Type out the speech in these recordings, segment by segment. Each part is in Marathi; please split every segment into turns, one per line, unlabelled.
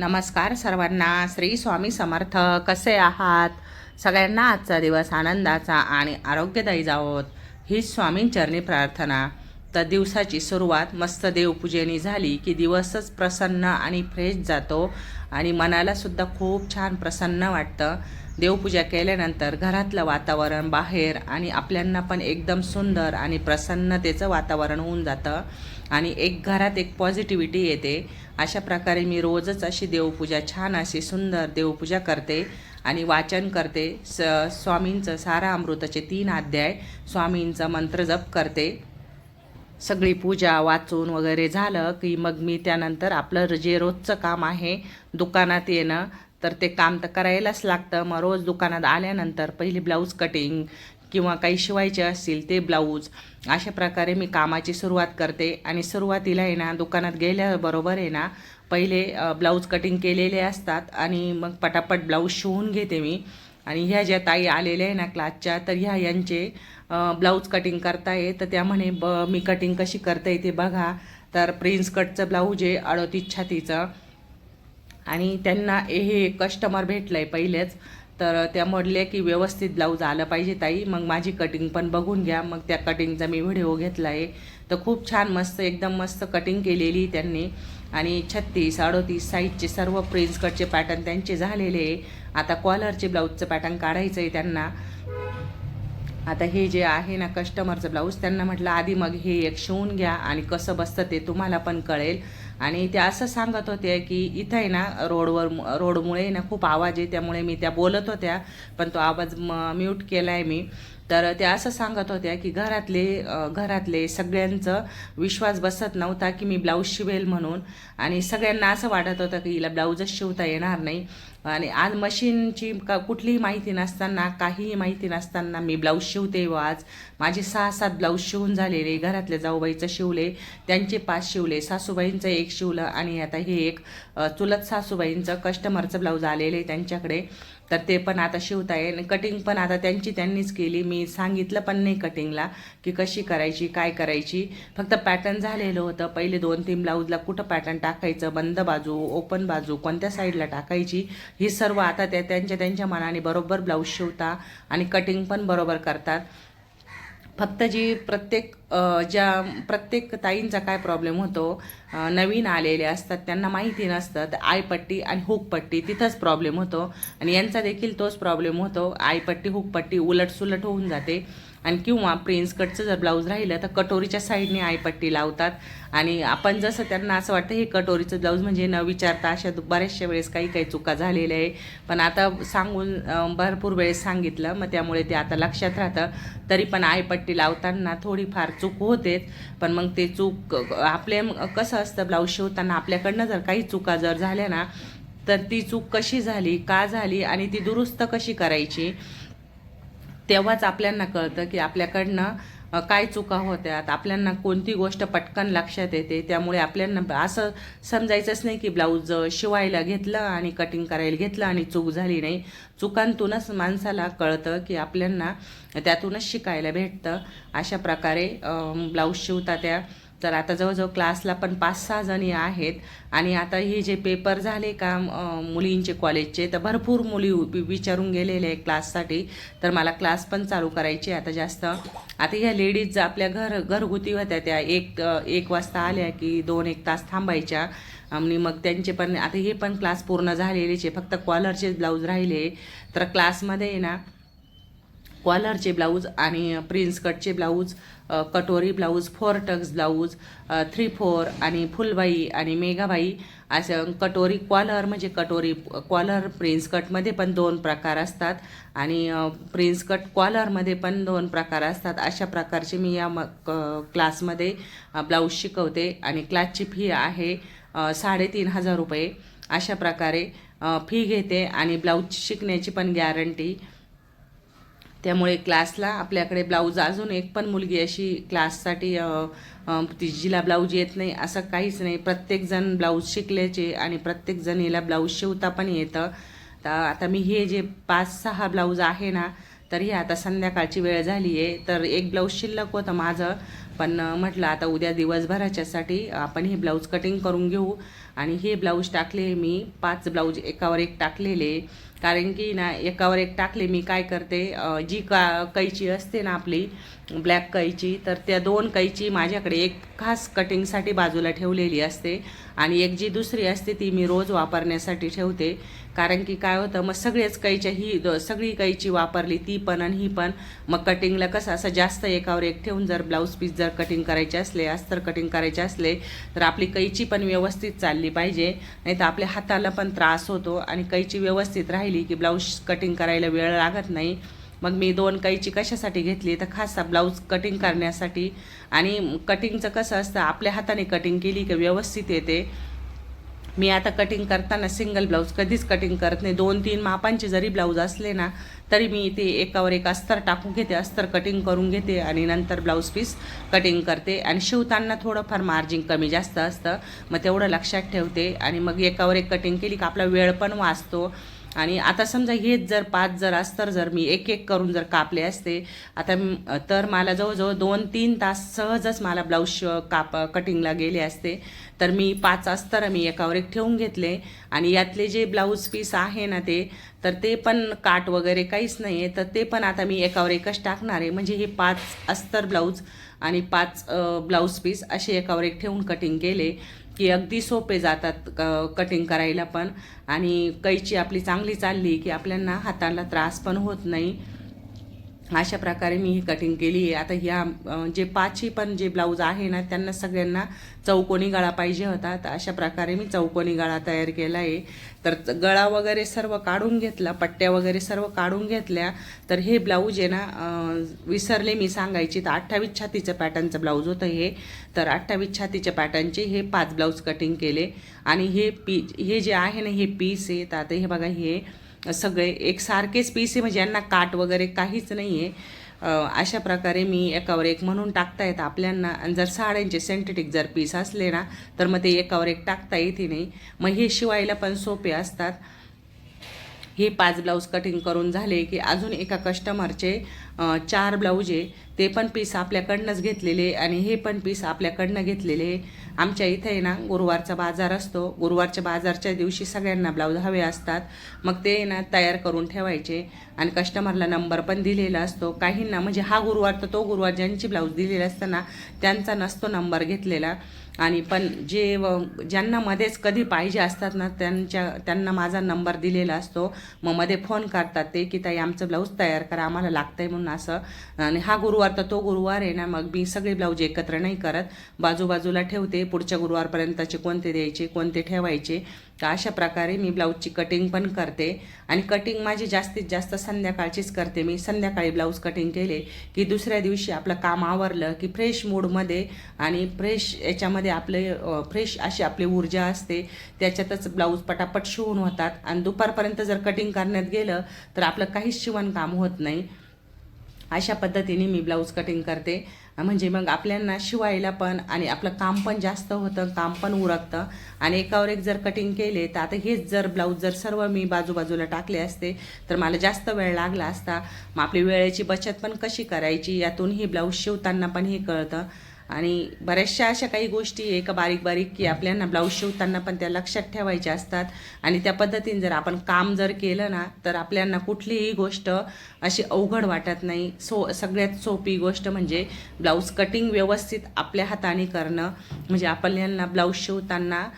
नमस्कार सर्वांना. श्री स्वामी समर्थ. कसे आहात? सगळ्यांना आजचा दिवस आनंदाचा आणि आरोग्यदायी जावोत. ही स्वामींचरणी प्रार्थना. तर दिवसाची सुरुवात मस्त देवपूजेने झाली की दिवसच प्रसन्न आणि फ्रेश जातो आणि मनालासुद्धा खूप छान प्रसन्न वाटतं. देवपूजा केल्यानंतर घरातलं वातावरण बाहेर आणि आपल्यांना पण एकदम सुंदर आणि प्रसन्नतेचं वातावरण होऊन जातं आणि एक घरात एक पॉझिटिव्हिटी येते. अशा प्रकारे मी रोजच अशी देवपूजा छान अशी सुंदर देवपूजा करते आणि वाचन करते. स स्वामींचं सारा अमृताचे तीन अध्याय स्वामींचा मंत्र जप करते. सगळी पूजा वाचून वगैरे झालं की मग मी त्यानंतर आपलं जे रोजचं काम आहे दुकानात येणं तर ते काम तर करायलाच लागतं. मग रोज दुकानात आल्यानंतर पहिली ब्लाऊज कटिंग किंवा काही शिवायचे असतील ते ब्लाऊज अशा प्रकारे मी कामाची सुरुवात करते. आणि सुरुवातीला आहे ना दुकानात गेल्याबरोबर आहे ना पहिले ब्लाऊज कटिंग केलेले असतात. आणि मग पटापट ब्लाऊज शिवून घेते मी. आणि ह्या ज्या ताई आलेल्या आहे ना क्लासच्या तर ह्या यांचे ब्लाऊज कटिंग करताय तर त्या म्हणे ब मी कटिंग कशी करता येते बघा. तर प्रिन्स कटचं ब्लाऊज आहे अडतीस छातीचं. आणि त्यांना हे कस्टमर भेटलं आहे पहिलेच. तर त्या म्हणले की व्यवस्थित ब्लाऊज आलं पाहिजे ताई. मग माझी कटिंग पण बघून घ्या. मग त्या कटिंगचा मी व्हिडिओ घेतला आहे तर खूप छान मस्त एकदम मस्त कटिंग केलेली त्यांनी. आणि छत्तीस अडोतीस साईजचे सर्व प्रिन्स कटचे पॅटर्न त्यांचे झालेले. आहे आता कॉलरचे ब्लाऊजचं पॅटर्न काढायचं आहे त्यांना. आता हे जे आहे ना कस्टमरचं ब्लाऊज त्यांना म्हटलं आधी मग हे एक शिवून घ्या आणि कसं बसतं ते तुम्हाला पण कळेल. आणि ते असं सांगत होते की इथं आहे ना रोडवर रोडमुळे ना खूप आवाज आहे त्यामुळे मी त्या बोलत होत्या पण तो आवाज म म्यूट केला आहे मी. तर त्या असं सांगत होत्या की घरातले घरातले सगळ्यांचं विश्वास बसत नव्हता की मी ब्लाऊज शिवेल म्हणून. आणि सगळ्यांना असं वाटत होतं की हिला ब्लाऊजच शिवता येणार नाही. आणि आज मशीनची का कुठलीही माहिती नसताना काहीही माहिती नसताना मी ब्लाऊज शिवते व आज माझे सहा सात ब्लाऊज शिवून झालेले घरातल्या जाऊबाईचं शिवले त्यांचे पाच शिवले सासूबाईंचं एक शिवलं आणि आता हे एक चुलत सासूबाईंचं कस्टमरचं ब्लाऊज आलेलं आहे त्यांच्याकडे. तर ते पण आता शिवता आणि कटिंग पण आता त्यांची त्यांनीच केली. मी सांगितलं पण नाही कटिंगला की कशी करायची काय करायची. फक्त पॅटर्न झालेलं होतं. पहिले दोन तीन ब्लाऊजला कुठं पॅटर्न टाकायचं? बंद बाजू ओपन बाजू कोणत्या साईडला टाकायची? ही सर्व आता त्या त्यांच्या त्यांच्या मनाने बरोबर ब्लाऊज शिवता आणि कटिंग पण बरोबर करतात. फक्त जी प्रत्येक ज्या प्रत्येक ताईंचा काय प्रॉब्लेम होतो नवीन आलेले असतात त्यांना माहिती नसतं आयपट्टी आणि हुकपट्टी तिथंच प्रॉब्लेम होतो. आणि यांचा देखील तोच प्रॉब्लेम होतो. आयपट्टी हुकपट्टी उलटसुलट होऊन जाते. आणि किंवा प्रिन्स कटचं जर ब्लाऊज राहिलं तर कटोरीच्या साईडने आयपट्टी लावतात. आणि आपण जसं त्यांना असं वाटतं हे कटोरीचं ब्लाऊज म्हणजे न विचारता अशा बऱ्याचशा वेळेस काही काही चुका झालेल्या आहे. पण आता सांगून भरपूर वेळेस सांगितलं मग त्यामुळे ते आता लक्षात राहतं. तरी पण आयपट्टी लावताना थोडीफार चूक होतेच पण मग ते चूक आपले कसं असतं ब्लाऊज शिवताना आपल्याकडनं जर काही चुका जर झाल्या ना तर ती चूक कशी झाली का झाली आणि ती दुरुस्त कशी करायची? तेव्हाच आपल्यांना कळतं की आपल्याकडनं काय चुका होत्यात आपल्यांना कोणती गोष्ट पटकन लक्षात येते त्यामुळे आपल्यांना असं समजायचंच नाही की ब्लाऊज शिवायला घेतलं आणि कटिंग करायला घेतलं आणि चूक झाली नाही. चुकांतूनच माणसाला कळतं की आपल्यांना त्यातूनच शिकायला भेटतं. अशा प्रकारे ब्लाऊज शिवता त्या तर आता जवळजवळ क्लासला पण पाच सहा जणी आहेत. आणि आता हे जे पेपर झाले का मुलींचे कॉलेजचे तर भरपूर मुली विचारून गेलेले आहे क्लाससाठी. तर मला क्लास पण चालू करायचे आता जास्त आता ह्या लेडीज आपल्या घर घरगुती होत्या त्या. एक एक वाजता आल्या की दोन एक तास थांबायच्या. आणि मग त्यांचे पण आता हे पण क्लास पूर्ण झालेलेचे फक्त कॉलरचे ब्लाऊज राहिले. तर क्लासमध्ये आहे ना कॉलरचे ब्लाऊज आणि प्रिन्स कटचे ब्लाऊज कटोरी blouse four tucks blouse three four आणि फुलबाई आणि मेघाबाई असं कटोरी कॉलर म्हणजे कटोरी कॉलर प्रिन्स कटमध्ये पण दोन प्रकार असतात आणि प्रिन्स कट कॉलरमध्ये पण दोन प्रकार असतात. अशा प्रकारचे मी या म क- क्लासमध्ये ब्लाऊज शिकवते आणि क्लासची फी आहे साडेतीन हजार रुपये. अशा प्रकारे फी घेते आणि ब्लाऊज शिकण्याची पण गॅरंटी. त्यामुळे क्लासला आपल्याकडे ब्लाऊज अजून एक पण मुलगी अशी क्लाससाठी तिजीला ब्लाऊज येत नाही असं काहीच नाही. प्रत्येकजण ब्लाऊज शिकल्याचे आणि प्रत्येकजण हिला ब्लाऊज शिवता पण येतं. तर आता मी हे जे पाच सहा ब्लाऊज आहे ना तर आता संध्याकाळची वेळ झाली आहे तर एक ब्लाऊज शिल्लक होतं माझं. पण म्हटलं आता उद्या दिवसभराच्यासाठी आपण हे ब्लाऊज कटिंग करून घेऊ. आणि हे ब्लाऊज टाकले मी पाच ब्लाऊज एकावर एक टाकलेले. कारण की ना एकावर एक टाकले मी काय करते जी का कैची असते ना आपली ब्लॅक कैची तर त्या दोन कैची माझ्याकडे एक खास कटिंगसाठी बाजूला ठेवलेली असते. आणि एक जी दुसरी असते ती मी रोज वापरण्यासाठी ठेवते. कारण की काय होतं मग सगळेच कैच्या ही द- सगळी कैची वापरली ती पण आणि ही पण. मग कटिंगला कसं असं जास्त एकावर एक ठेवून जर ब्लाऊज पीस जर कटिंग करायचे असले अस्तर कटिंग करायचे असले तर आपली कैची पण व्यवस्थित चालली पाहिजे. नाही तर आपल्या हाताला पण त्रास होतो आणि कैची व्यवस्थित राहिली की ब्लाऊज कटिंग करायला वेळ लागत नाही. मग मी दोन कैची कशासाठी घेतली? तर खास ब्लाऊज कटिंग करण्यासाठी. आणि कटिंगचं कसं असतं आपल्या हाताने कटिंग केली की व्यवस्थित येते. मी आता कटिंग करताना सिंगल ब्लाऊज कधीच कटिंग करत नाही. दोन तीन मापांचे जरी ब्लाऊज असले ना तरी मी ते एकावर एक अस्तर टाकून घेते. अस्तर कटिंग करून घेते आणि नंतर ब्लाऊज पीस कटिंग करते. आणि शिवताना थोडंफार मार्जिन कमी जास्त असतं. मग तेवढं लक्षात ठेवते आणि मग एकावर एक कटिंग केली का आपला वेळ पण वाचतो. आणि आता समजा हेच जर पाच जर अस्तर जर मी एक एक करून जर कापले असते आता तर मला जवळजवळ दोन तीन तास सहजच मला ब्लाऊज काप कटिंगला गेले असते. तर मी पाच अस्तर मी एकावर एक ठेवून घेतले. आणि यातले जे ब्लाऊज पीस आहे ना ते तर ते पण काट वगैरे काहीच नाही आहे तर ते पण आता मी एकावर एकच टाकणार आहे. म्हणजे हे पाच अस्तर ब्लाऊज आणि पाच ब्लाऊज पीस असे एकावर एक ठेवून कटिंग केले. की अगदी सोपे जातात क कटिंग करायला पण. आणि कैची आपली चांगली चालली की आपल्यांना हाताला त्रास पण होत नाही. अशा प्रकारे मी ही कटिंग केली आहे. आता ह्या जे पाचही पण जे ब्लाऊज आहे ना त्यांना सगळ्यांना चौकोनी गळा पाहिजे होता. तर अशा प्रकारे मी चौकोनी गळा तयार केला आहे. तर गळा वगैरे सर्व काढून घेतला पट्ट्या वगैरे सर्व काढून घेतल्या. तर हे ब्लाऊज आहे ना विसरले मी सांगायची. तर अठ्ठावीस छातीचं पॅटर्नचं ब्लाऊज होतं हे. तर अठ्ठावीस छातीच्या पॅटर्नचे हे पाच ब्लाऊज कटिंग केले. आणि हे पी हे जे आहे ना हे पीस आहे. तर आता हे बघा हे सगळे एक सारखेच पीस आहे म्हणजे यांना काट वगैरे काहीच नाही आहे अशा प्रकारे मी एकावर एक म्हणून टाकता येतं आपल्यांना. आणि जर साड्यांचे सेंटेटिक जर पीस असले ना तर मग ते एकावर एक टाकता येते नाही. मग हे शिवायला पण सोपे असतात. हे पाच ब्लाऊज कटिंग करून झाले की अजून एका कस्टमरचे चार ब्लाऊज आहे. ते पण पीस आपल्याकडनंच घेतलेले आणि हे पण पीस आपल्याकडनं घेतलेले आमच्या इथे आहे ना गुरुवारचा बाजार असतो. गुरुवारच्या बाजारच्या दिवशी सगळ्यांना ब्लाऊज हवे असतात. मग ते ना तयार करून ठेवायचे. आणि कस्टमरला नंबर पण दिलेला असतो. काहींना म्हणजे हा गुरुवार तर तो गुरुवार ज्यांची ब्लाऊज दिलेला असताना त्यांचा नसतो नंबर घेतलेला. आणि पण जे व- ज्यांना मध्येच कधी पाहिजे असतात ना त्यांच्या त्यांना माझा नंबर दिलेला असतो. मग मध्ये फोन करतात ते की ताई आमचं ब्लाऊज तयार करा. आम्हाला लागतंय म्हणून असं. आणि हा गुरुवार तर तो गुरुवार आहे ना मग मी सगळे ब्लाऊज एकत्र नाही करत. बाजूबाजूला ठेवते पुढच्या गुरुवारपर्यंतचे कोणते द्यायचे कोणते ठेवायचे. तर अशा प्रकारे मी ब्लाऊजची कटिंग पण करते. आणि कटिंग माझी जास्तीत जास्त संध्याकाळचीच करते. मी संध्याकाळी ब्लाऊज कटिंग केले की दुसऱ्या दिवशी आपलं काम आवरलं की फ्रेश मूडमध्ये आणि फ्रेश याच्यामध्ये आपले फ्रेश अशी आपली ऊर्जा असते. त्याच्यातच ब्लाऊज पटापट शिवून होतात. आणि दुपारपर्यंत जर कटिंग करण्यात गेलं तर आपलं काहीच शिवणकाम होत नाही. अशा पद्धतीने मी ब्लाऊज कटिंग करते. म्हणजे मग आपल्यांना शिवायला पण आणि आपलं काम पण जास्त होतं काम पण उरकतं. आणि एकावर एक जर कटिंग केले तर आता हेच जर ब्लाऊज जर सर्व मी बाजूबाजूला टाकले असते तर मला जास्त वेळ लागला असता. मग आपली वेळेची बचत पण कशी करायची? यातून ही ब्लाऊज शिवताना पण हे कळतं. आणि बऱ्याचशा अशा काही गोष्टी आहे का बारीक बारीक की आपल्याला ब्लाऊज शिवताना पण त्या लक्षात ठेवायच्या असतात. आणि त्या पद्धतीने जर आपण काम जर केलं ना तर आपल्याला कुठलीही गोष्ट अशी अवघड वाटत नाही. सो सगळ्यात सोपी गोष्ट म्हणजे ब्लाऊज कटिंग व्यवस्थित आपल्या हाताने करणं. म्हणजे आपल्याला ब्लाऊज शिवताना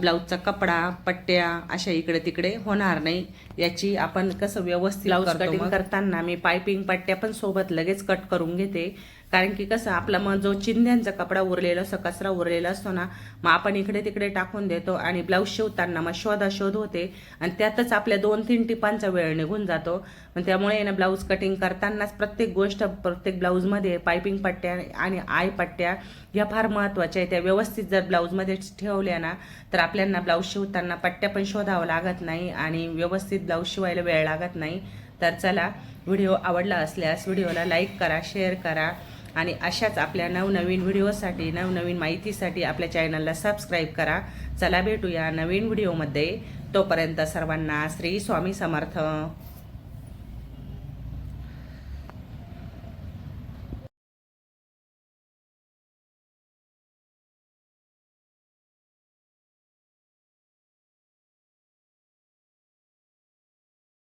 ब्लाऊजचा कपडा पट्ट्या अशा इकडे तिकडे होणार नाही. याची आपण कसं व्यवस्थित ब्लाऊज कटिंग करताना मी पायपिंग पट्ट्या पण सोबत लगेच कट करून घेते. कारण की कसं आपला मग जो चिंध्यांचा कपडा उरलेला असतो कचरा उरलेला असतो ना मग आपण इकडे तिकडे टाकून देतो आणि ब्लाऊज शिवताना मग शोधाशोध होते. आणि त्यातच आपल्या दोन तीन टिपांचा वेळ निघून जातो. मग त्यामुळे ना ब्लाऊज कटिंग करतानाच प्रत्येक गोष्ट प्रत्येक ब्लाऊजमध्ये पायपिंग पट्ट्या आणि आय पट्ट्या ह्या फार महत्त्वाच्या आहेत. त्या व्यवस्थित जर ब्लाऊजमध्ये ठेवल्या ना तर आपल्याला ब्लाऊज शिवताना पट्ट्या पण शोधावं लागत नाही आणि व्यवस्थित ब्लाऊज शिवायला वेळ लागत नाही. तर चला व्हिडिओ आवडला असल्यास व्हिडिओला लाईक करा शेअर करा आणि अशाच आपल्या नवनवीन व्हिडिओसाठी नवनवीन माहितीसाठी आपल्या चॅनलला सबस्क्राईब करा. चला भेटूया नवीन व्हिडिओमध्ये. तोपर्यंत सर्वांना श्री स्वामी समर्थ.